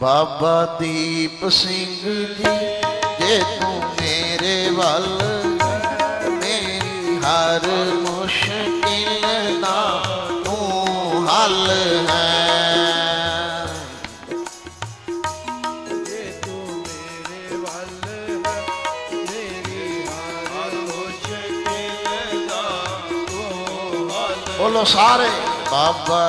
ਬਾਬਾ ਦੀਪ ਸਿੰਘ ਜੀ ਜੇ ਤੂੰ ਮੇਰੇ ਵੱਲ ਮੇਰੀ ਹਰ ਮੁਸ਼ਕਿਲ ਦਾ ਤੂੰ ਹੱਲ ਹੈ। ਜੇ ਤੂੰ ਮੇਰੇ ਵੱਲ ਮੇਰੀ ਹਰ ਮੁਸ਼ਕਿਲ ਦਾ ਤੂੰ ਹੱਲ ਬੋਲੋ ਸਾਰੇ। ਬਾਬਾ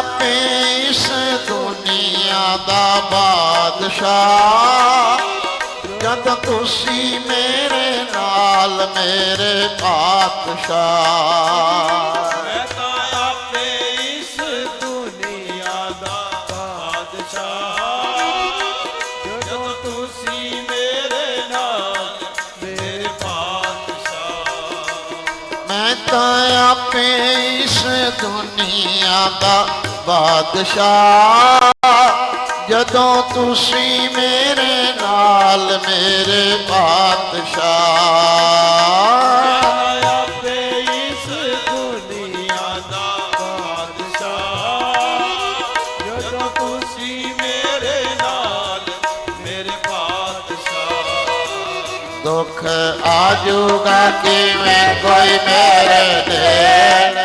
ਆਪੇ ਇਸ ਦੁਨੀਆ ਦਾ ਬਾਦਸ਼ਾਹ। ਜਦ ਤੁਸੀਂ ਮੇਰੇ ਨਾਲ ਮੇਰੇ ਪਾਤਸ਼ਾਹ ਮੈਂ ਤਾਂ ਆਪੇ ਇਸ ਦੁਨੀਆ ਦਾ ਬਾਦਸ਼ਾਹ। ਜਦੋਂ ਤੁਸੀਂ ਮੇਰੇ ਨਾਲ ਮੇਰੇ ਪਾਤਸ਼ਾਹ ਮੈਂ ਤਾਂ ਆਪੇ ਇਸ ਦੁਨੀਆ ਦਾ ਬਾਦਸ਼ਾਹ, ਜਦੋਂ ਤੁਸੀਂ ਮੇਰੇ ਨਾਲ ਮੇਰੇ ਪਾਤਸ਼ਾਹ ਆਪੇ ਦਾ ਬਾਦਸ਼ਾਹ। ਜਦੋਂ ਤੁਸੀਂ ਮੇਰੇ ਨਾਲ ਮੇਰੇ ਪਾਤਸ਼ਾਹ ਦੁੱਖ ਆਜੂਗਾ ਕਿਵੇਂ ਕੋਈ ਮੇਰੇ ਦੇਣ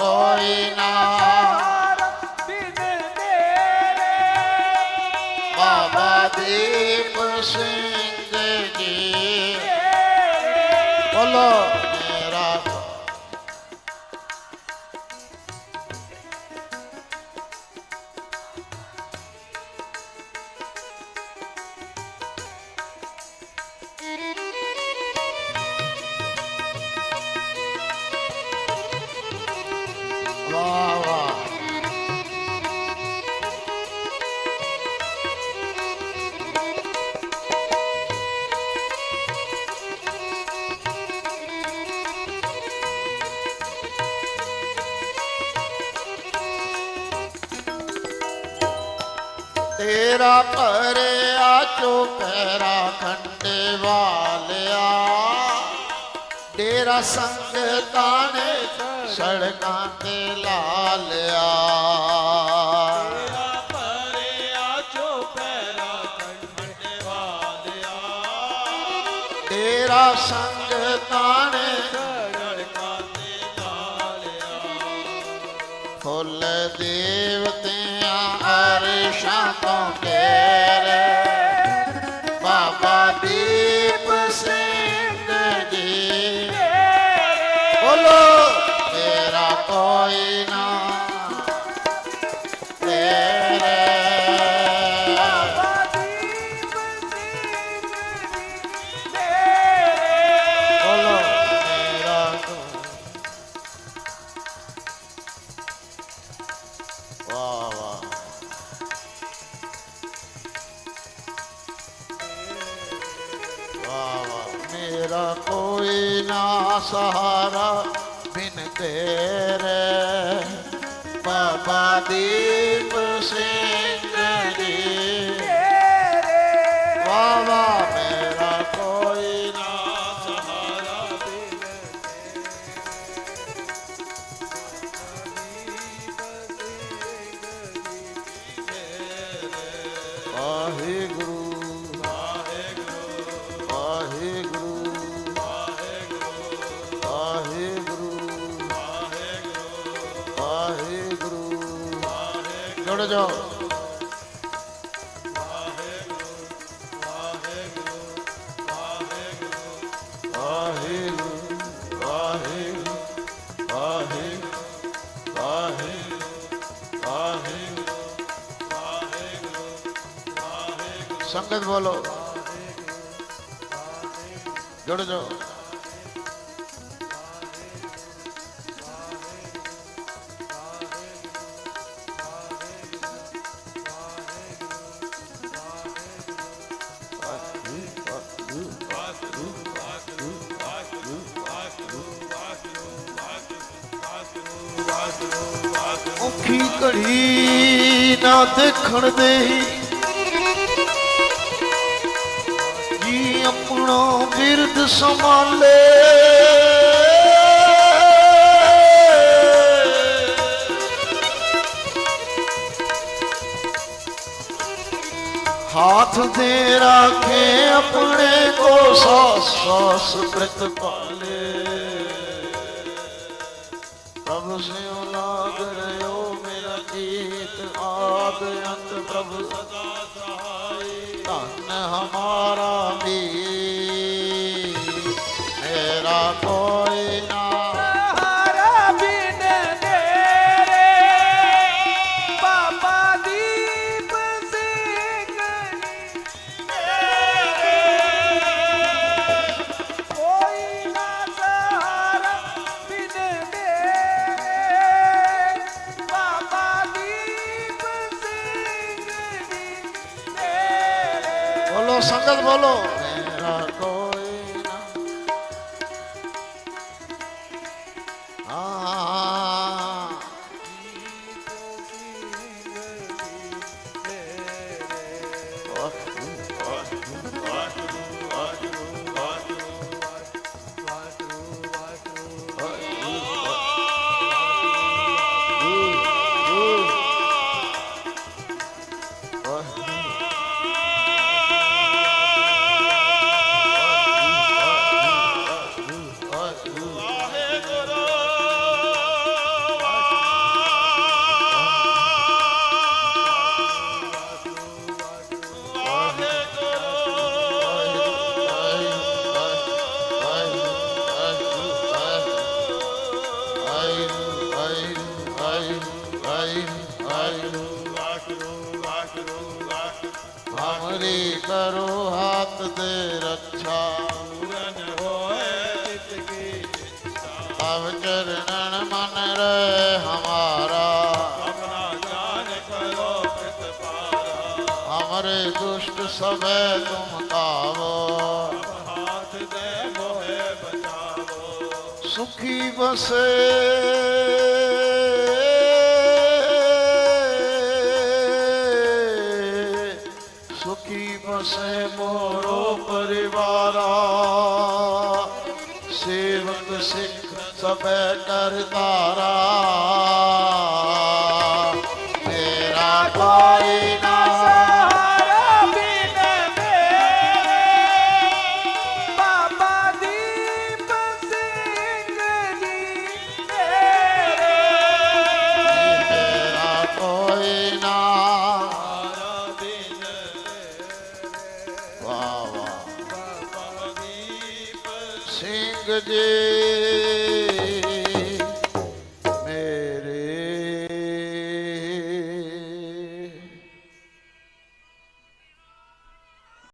ਮੇਰਾ ਕੋਈ ਤੇਰਾ ਭਰਿਆ ਚੋਪਹਿਰਾ ਖੰਡੇ ਵਾਲਿਆ। ਡੇਰਾ ਸੰਗਤਾਂ ਨੇ ਸੜਕਾਂ ਤੇ ਲਾ ਲਿਆ ਤੇਰਾ ਭਰਿਆ ਚੋਪਹਿਰਾ ਕੰਡੇ ਵਾਲਿਆ। ਡੇਰਾ ਸੰਗਤਾਂ ਨੇ ਫੁੱਲ ਦੇਵਤਿਆਂ ਅਰਸ਼ਾਂ ਤੋਂ ਘੇਰੇ ਬਾਬਾ ਦੀਪ ਸਿੰਘ ਜੀ। ਵਾਹ ਵਾਹ ਮੇਰਾ ਕੋਈ ਨਾ ਸਹਾਰਾ ਬਿਨ ਵਾਹਿਗੁਰੂ ਜੁੜ ਜਾਓ ਵਾਹਿਗੁਰੂ ਸੰਗਤ ਬੋਲੋ। ਜੁੜ ਜਾਓ। ਔਖੀ ਘੜੀ ਨਾ ਦੇਖਣ ਦੇ ਜੀ ਆਪਣਾ ਬਿਰਦ ਸੰਭਾਲੇ। ਹੱਥ ਦੇ ਰੱਖੇ ਆਪਣੇ ਕੋ ਸਾਸ ਸਾਸ ਪ੍ਰਤ ਪਾਲੇ। ਪ੍ਰਭ ਸਿਉ ਲਾਗ ਰਿਓ ਮੇਰਾ ਜੀਤ ਆਦ ਅੰਤ ਪ੍ਰਭ ਸਦਾ ਸਹਾਈ। ਧਨ ਹਮਾਰਾ ਵੀ ਤੇਰੇ ਬੋਲੋ ਸੰਗਤ ਬੋਲੋ ਮੇਰਾ ਕੋਈ ਨਾ ਆ ਹਮਰੀ ਕਰੋ ਹਾਥ ਦੇ ਰੱਛਾ ਅਵ ਚਰਣਨ ਮਨ ਰਹਿ ਹਮਾਰਾ। ਹਮਰੇ ਦੁਸ਼ਟ ਸਭੈ ਤੁਮ ਕਾਵੋ ਸੁਖੀ ਬਸੇ ਸੁਖੀ ਬਸੇ ਮੋਰੋ ਪਰਿਵਾਰਾ ਸੇਵਕ ਸਿੱਖ ਸਭੈ ਕਰਤਾਰਾ ਤੇਰਾ ਕੋਈ ਨਾ ਵਾਹ ਵਾਹ ਸਿੰਘ ਜੀ